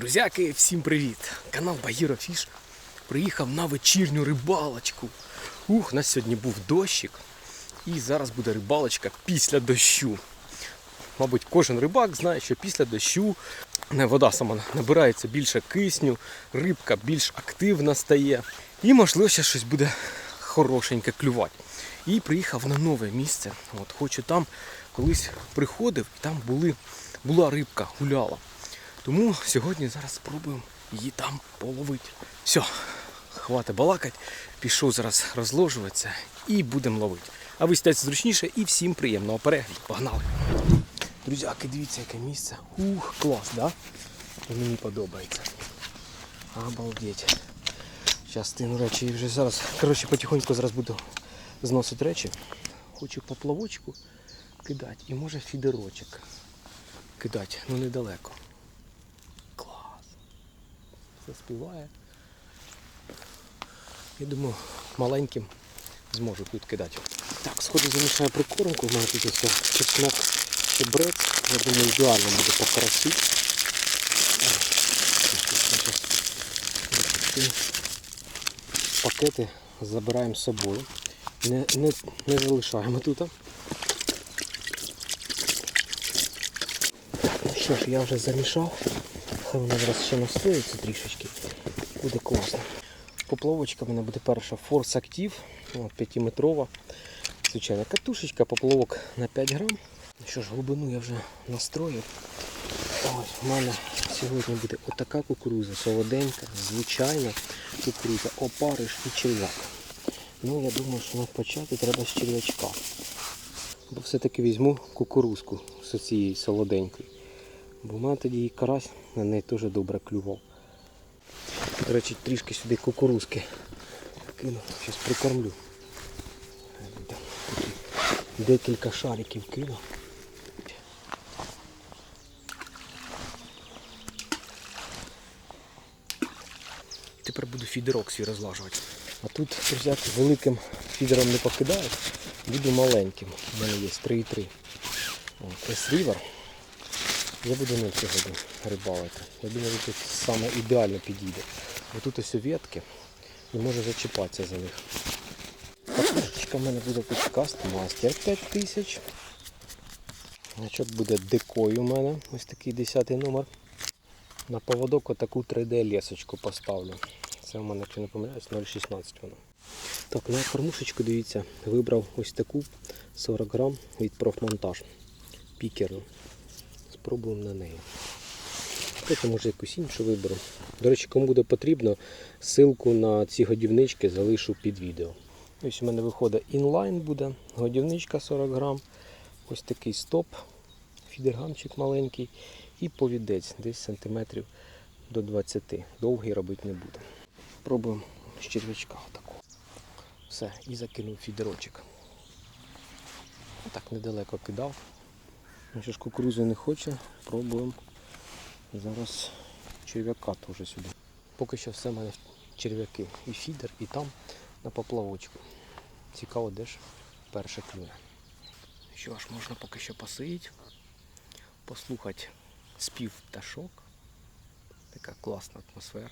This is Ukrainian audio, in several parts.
Друзяки, всім привіт! Канал Багіро Фіш приїхав на вечірню рибалочку. Ух, у нас сьогодні був дощик. І зараз буде рибалочка після дощу. Мабуть, кожен рибак знає, що після дощу вода сама набирається більше кисню, рибка більш активна стає. І можливо ще щось буде хорошеньке клювати. І приїхав на нове місце. От, хочу там колись приходив, і там були, була рибка, гуляла. Тому сьогодні зараз спробуємо її там половити. Все, хватить балакать, пішов зараз розложуватися і будемо ловити. А ви сидять зручніше і всім приємного перегляду. Погнали! Друзяки, дивіться, яке місце. Ух, клас, да? Мені подобається. Обалдеть. Зараз стину речі вже зараз. Коротше, потихоньку зараз буду зносити речі. Хочу поплавочку кидати і може фідерочок кидати, ну недалеко. Все співає. Я думаю, маленьким зможу тут кидати. Так, сходу замішаю прикормку, в мене тут ось чеснок, чебрець. Я думаю, ідеально буде покрасити. Пакети забираємо з собою. Не, не, не залишаємо тут. Ну що ж, я вже замішав. Хай вона зараз ще настоїться трішечки. Буде класно. Поплавочка в мене буде перша Force Active, 5-метрова. Звичайна катушечка, поплавок на 5 грам. Ну Що ж, глибину я вже настроїв. Ось, в мене сьогодні буде отака кукуруза, солоденька, звичайна кукуруза, опариш і черв'як. Ну, я думаю, що почати треба з черв'ячка. Бо все-таки візьму кукурузку з цієї солоденької. Бо в мене тоді і карась на неї теж добре клював. До речі, трішки сюди кукурузки кину, зараз прикормлю. Декілька шариків кину. Тепер буду фідерок свій розлажувати. А тут друзяк, великим фідером не покидаю, буду маленьким. У мене є 3,3. Прес рівер. Я буду ним сьогодні рибалити. Я думаю, тут саме ідеально підійде. Бо тут ось ветки і може зачіпатися за них. Катушечка в мене буде тут Кастмастер 5000. Значок буде декой у мене. Ось такий 10 номер. На поводок отаку 3D лесочку поставлю. Це у мене, якщо не помиляюсь, 0,16 воно. Так, на кормушечку, дивіться, вибрав ось таку 40 грам від профмонтаж. Пікерну. Спробуємо на неї. Потім може якусь іншу виберу. До речі, кому буде потрібно, ссылку на ці годівнички залишу під відео. Ось у мене виходить інлайн буде, годівничка 40 грам. Ось такий стоп, фідергамчик маленький і повідець десь сантиметрів до 20. Довгий робити не буду. Пробуємо з черв'ячка отаку. Все, і закинув фідерочок. Так недалеко кидав. Що ж кукурудзи не хоче, пробуємо. Зараз черв'яка теж сюди. Поки що все в мене черв'яки. І фідер, і там на поплавочку. Цікаво, де ж перше клюне. Що ж, можна поки що посидіти, послухати спів пташок. Така класна атмосфера.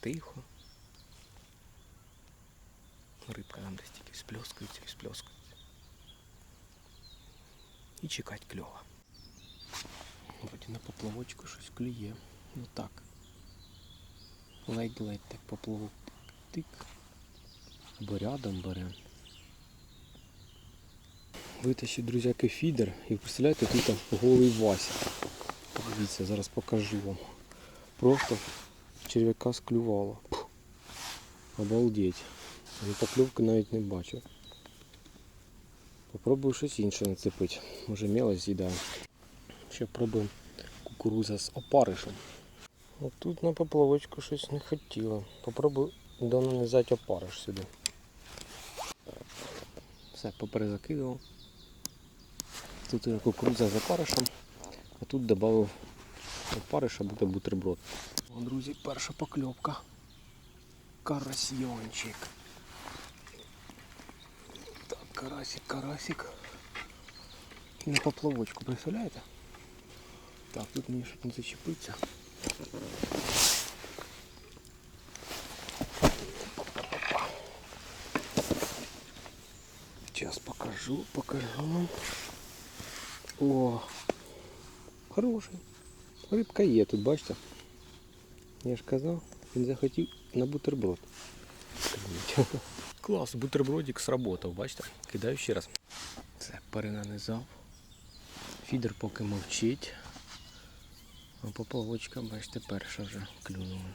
Тихо. Рибка там десь тільки спльоскується і спльоскується. І чекати кльова. Вроді на поплавочку щось клює. Ну так. Ледь-ледь так поплавок тик. Або рядом бере. Витащив, друзяки, фідер і представляєте, тут там голий Вася. Дивіться, зараз покажу вам. Просто черв'яка склювало. Обалдеть. Я покльовки навіть не бачу. Попробую щось інше нацепити. Може мелочь з'їдаю. Ще пробуємо кукуруза з опаришем. Тут на поплавочку щось не хотіло. Попробую донанизати опариш сюди. Все, поперезакидував. Тут є кукурудза з опаришем, а тут додав опариша, буде бутерброд. О, друзі, перша покльовка. Карасьйончик. Так, карасик, карасик. І на поплавочку, представляєте? Так, тут мені щоб не зачепиться. Сейчас покажу, покажу вам. О, хороший. Рибка є тут, бачите? Я ж казав, він захотів на бутерброд. Клюнуть. Клас, бутербродик сработав, бачите? Кидаю ще раз. Це перенанизав. Фідер поки мовчить. А поплавочка, бачите, перша вже клюнула.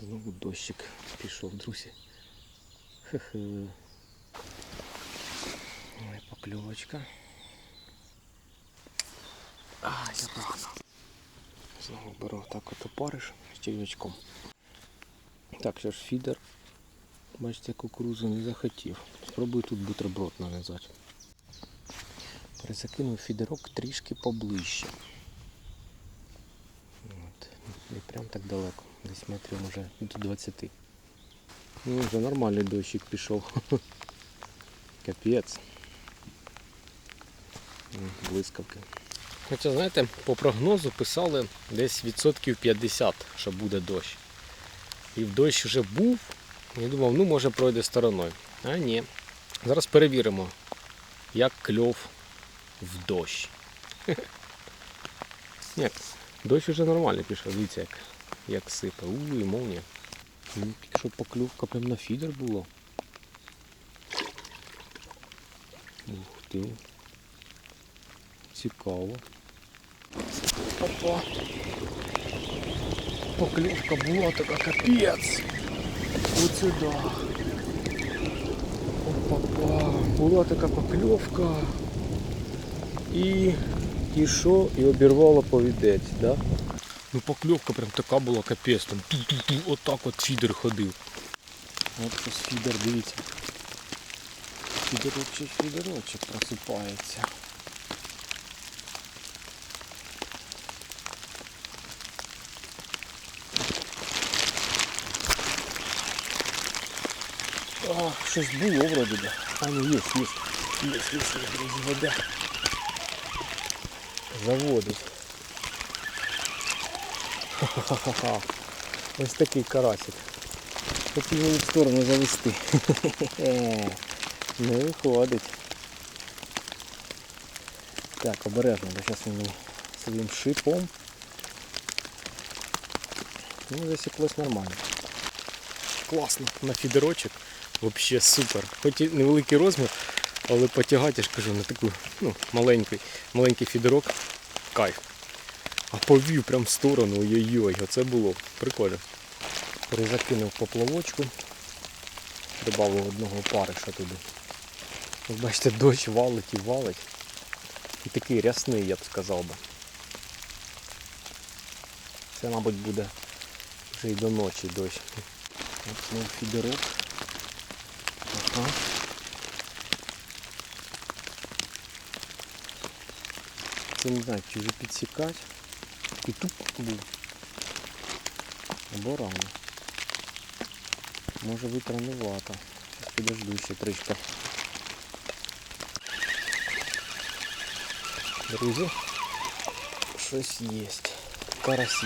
Знову дощик пішов, друзі. Хе-хе. Ой, покльовочка. Ай, зараза. Знову беру так от опариш з черв'ячком. Так, що ж фідер. Бачите, кукурузу не захотів. Спробую тут бутерброд нанизати. Перезакинув фідерок трішки поближче. Не прям так далеко. Десь метрів може до 20. Ну, вже нормальний дощик пішов. Капець. Блискавки. Хоча, знаєте, по прогнозу писали десь відсотків 50, що буде дощ. І в дощ вже був. Я думав, ну може пройде стороною. А ні. Зараз перевіримо, як кльов в дощ. Ні, дощ вже нормально пішов, дивіться, як, як сипе. У, і молнія. Ну, Тільки що покльовка прям на фідер було. Ух ти. Цікаво. Опа. Поклевка була така капець. От сюди. Опа-па. Була така покльовка. І і що? І обірвало повідець, да? Ну покльовка прям така була капець. Там ту-ту-ту, отак от фідер ходив. От щось фідер, дивіться. Фідерочок, фідерочок просипається. А, щось було вроді. А, ну є, є. Є, є, є, друзі, вода. Заводить. Ха-ха-ха. Ось такий карасик. Хотів його в сторону завести. Не виходить. Так, обережно, бо зараз він своїм шипом. Ну, засіклось нормально. Класно, на фідерочок. Взагалі супер. Хоч і невеликий розмір, але потягати, я ж кажу, на таку ну, маленький, маленький фідерок. Кайф. А повів прям в сторону, ой-ой-ой, оце було. Прикольно. Перезакинув поплавочку. Добавив одного опариша туди. Ось бачите, дощ валить і валить. І такий рясний, я б сказав би. Це, мабуть, буде вже й до ночі дощ. От знову фідерок. Ага. Це не знаю, чи вже підсікати. Тут був. Або рано. Може бути ранувато. Підожду ще трішки. Друзі, щось є. Карась.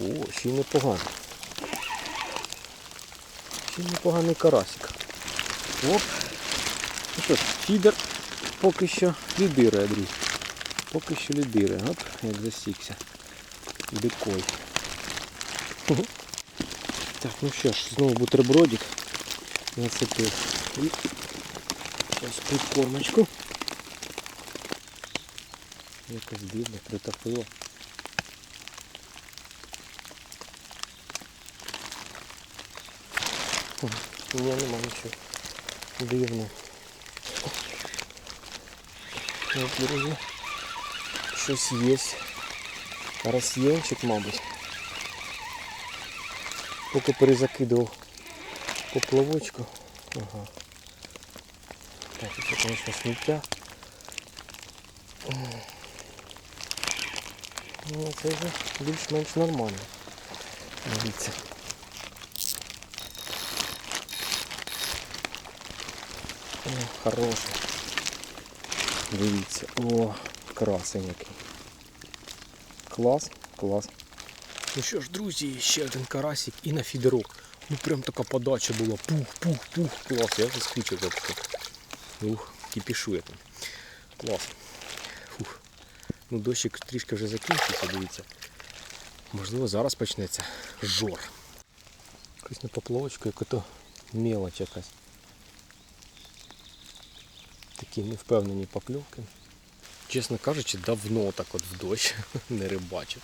О, ще й непогано. Ще непоганий карасик. Оп. Ну що ж, фідер поки що лідирує, друзі. Поки що лідирує. Оп, як засікся. Дикой. Так, ну що ж, знову бутербродик. Нацепив. І зараз прикормочку. Якось дивно притопило. Ні, нема нічого. Дивно. От, друзі. Щось є. Роз'єнчик, мабуть. Поки перезакидував поплавочку. Ага. Так, це, звісно, сміття. Ну, це вже більш-менш нормально. Дивіться. Хороший. Дивіться. О, красень який. Клас, клас. Ну що ж, друзі, ще один карасик і на фідерок. Ну прям така подача була. Пух, пух, пух, клас. Я вже скучив за таке. Ух, кипішує там. Клас. Фух. Ну дощик трішки вже закінчився, дивіться. Можливо, зараз почнеться жор. Якось на поплавочку, як ото мелоч якась. Такі невпевнені покльовки. Чесно кажучи, давно так от в дощ не рибачив.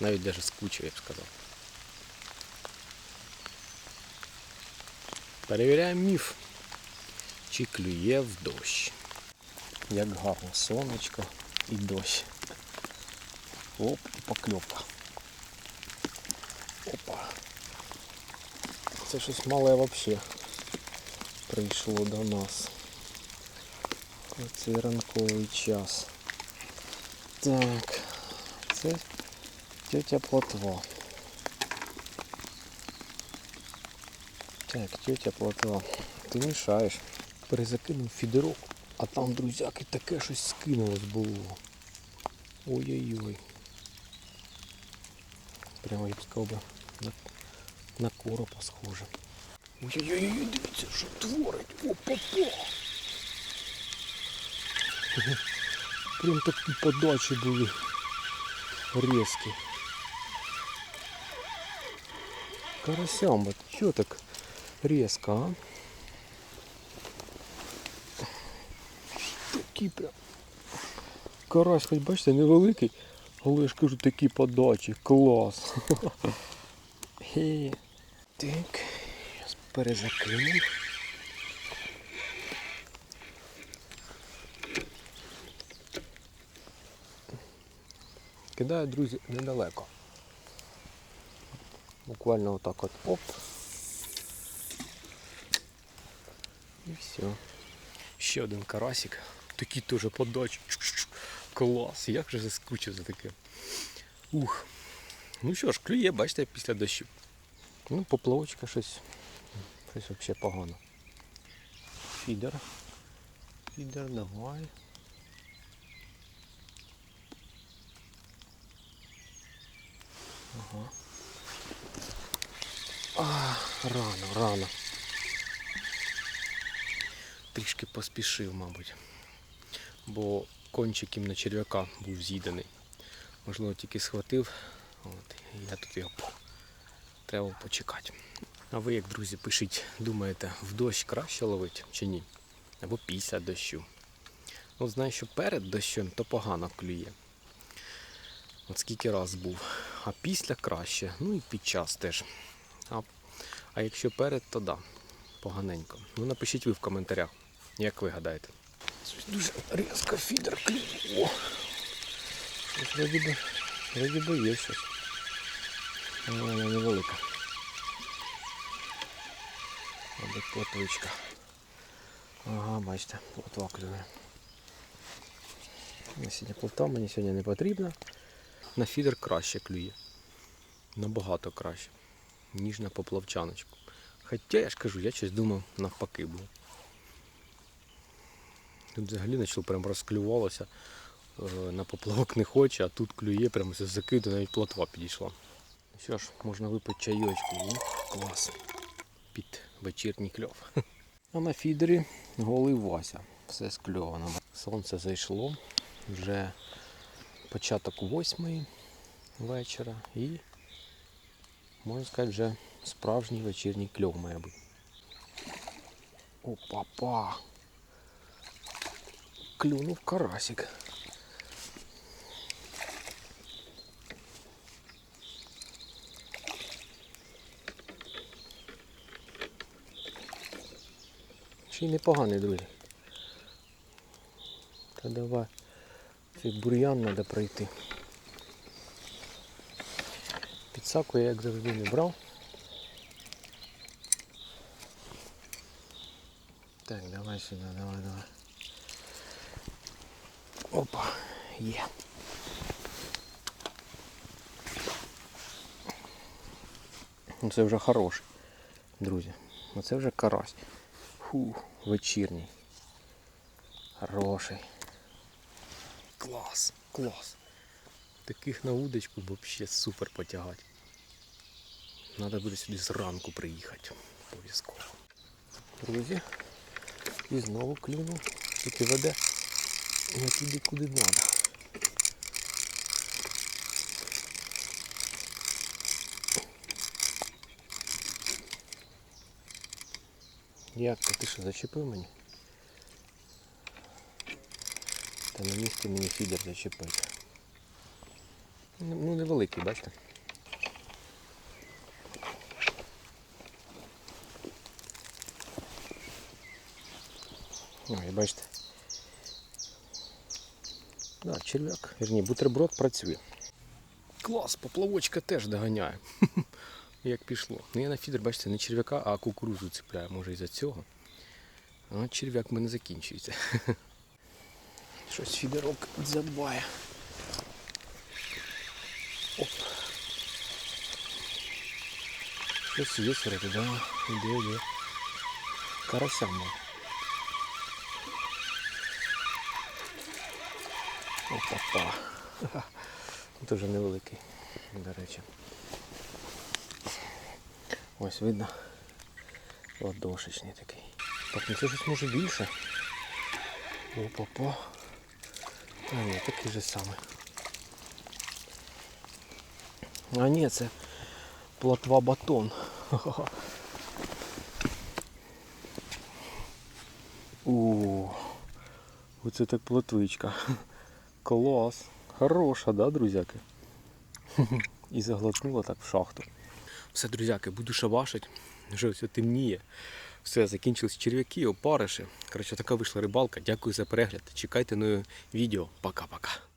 Навіть навіть скучив, я б сказав. Перевіряємо міф. Чи клює в дощ. Як гарно сонечко і дощ. Оп, і покльовка. Опа. Це щось мале взагалі прийшло до нас. Оцей ранковий час. Так, це тетя Плотва. Так, тетя Плотва, ти мішаєш. Перезакинув фідерок, а там, друзяки, таке щось скинулось було. Ой-ой-ой. Прямо я б сказав би, на, на коропа схоже. Ой-ой-ой, дивіться, що творить. Опа-па. Прям такі подачі були різкі. Карасям, от що так різко, а? Такі прям. Карась, хоч бачите, невеликий, але я ж кажу, такі подачі, клас. Так, зараз перезакинемо. Кидаю, друзі, недалеко. Буквально отак от оп. І все. Ще один карасик. Такий теж подачі. Клас. Як же заскучив за таке. Ух. Ну що ж, клює, бачите, після дощу. Ну, поплавочка щось. Щось взагалі погано. Фідер. Фідер, давай. Ага. А, рано, рано. Трішки поспішив, мабуть. Бо кончик їм на черв'яка був з'їдений. Можливо, тільки схватив. От, я тут його треба почекати. А ви, як друзі, пишіть, думаєте, в дощ краще ловить чи ні? Або після дощу. От знаю, що перед дощем то погано клює. От скільки раз був. А після краще. Ну і під час теж. А, а якщо перед, то да. Поганенько. Ну напишіть ви в коментарях, як ви гадаєте. Дуже різко фідер клює. О! Вроді би, вроді би є щось. Вона невелика. Мабуть, плотвичка. Ага, бачите, плотва клює. Сьогодні плота мені сьогодні не потрібна. На фідер краще клює. Набагато краще, ніж на поплавчаночку. Хоча я ж кажу, я щось думав навпаки був. Тут взагалі почало прям розклювалося. Е, На поплавок не хоче, а тут клює, прямо закиду навіть плотва підійшла. Ну Що ж, можна випити чайочку. Клас. Під вечірній кльов. А на фідері голий Вася. Все скльовано. Сонце зайшло. Вже початок восьмої вечора і можна сказати вже справжній вечірній кльов має бути. Опа-па! Клюнув карасик. Ще й непоганий, друзі. Та давай. Цей бур'ян треба пройти. Підсаку я як завжди не брав. Так, давай сюди, давай, давай. Опа, є. Ну, Це вже хороший, друзі. Оце вже карась. Фу, вечірній. Хороший. Клас, клас. Таких на удочку взагалі супер потягати. Треба буде сюди зранку приїхати. Обов'язково. Друзі, і знову клюнув. Тільки веде не туди, куди треба. Як ти що зачепив мені? Та на місці мені фідер зачепити. Ну, ну, невеликий, бачите? Ой, бачите. Да, черв'як. Вірні, бутерброд працює. Клас, поплавочка теж доганяє. Як пішло. Ну я на фідер, бачите, не черв'яка, а кукурузу цепляю, може із-за цього. А черв'як в мене закінчується. Щось фідерок задбає. Оп. Щось є серед, да. Іде, іде. Карася мав. Опа-па. Дуже невеликий, до речі. Ось видно. Ладошечний такий. Так, ну це щось може більше. Опа-па. А ні, такий же самий. А ні, це плотва батон. О, оце так плотвичка. Клас. Хороша, да, друзяки? І заглотнула так в шахту. Все, друзяки, буду шабашить. Вже все темніє. Все, закінчились черв'яки, опариші. Коротше, така вийшла рибалка. Дякую за перегляд. Чекайте нове відео. Пока-пока.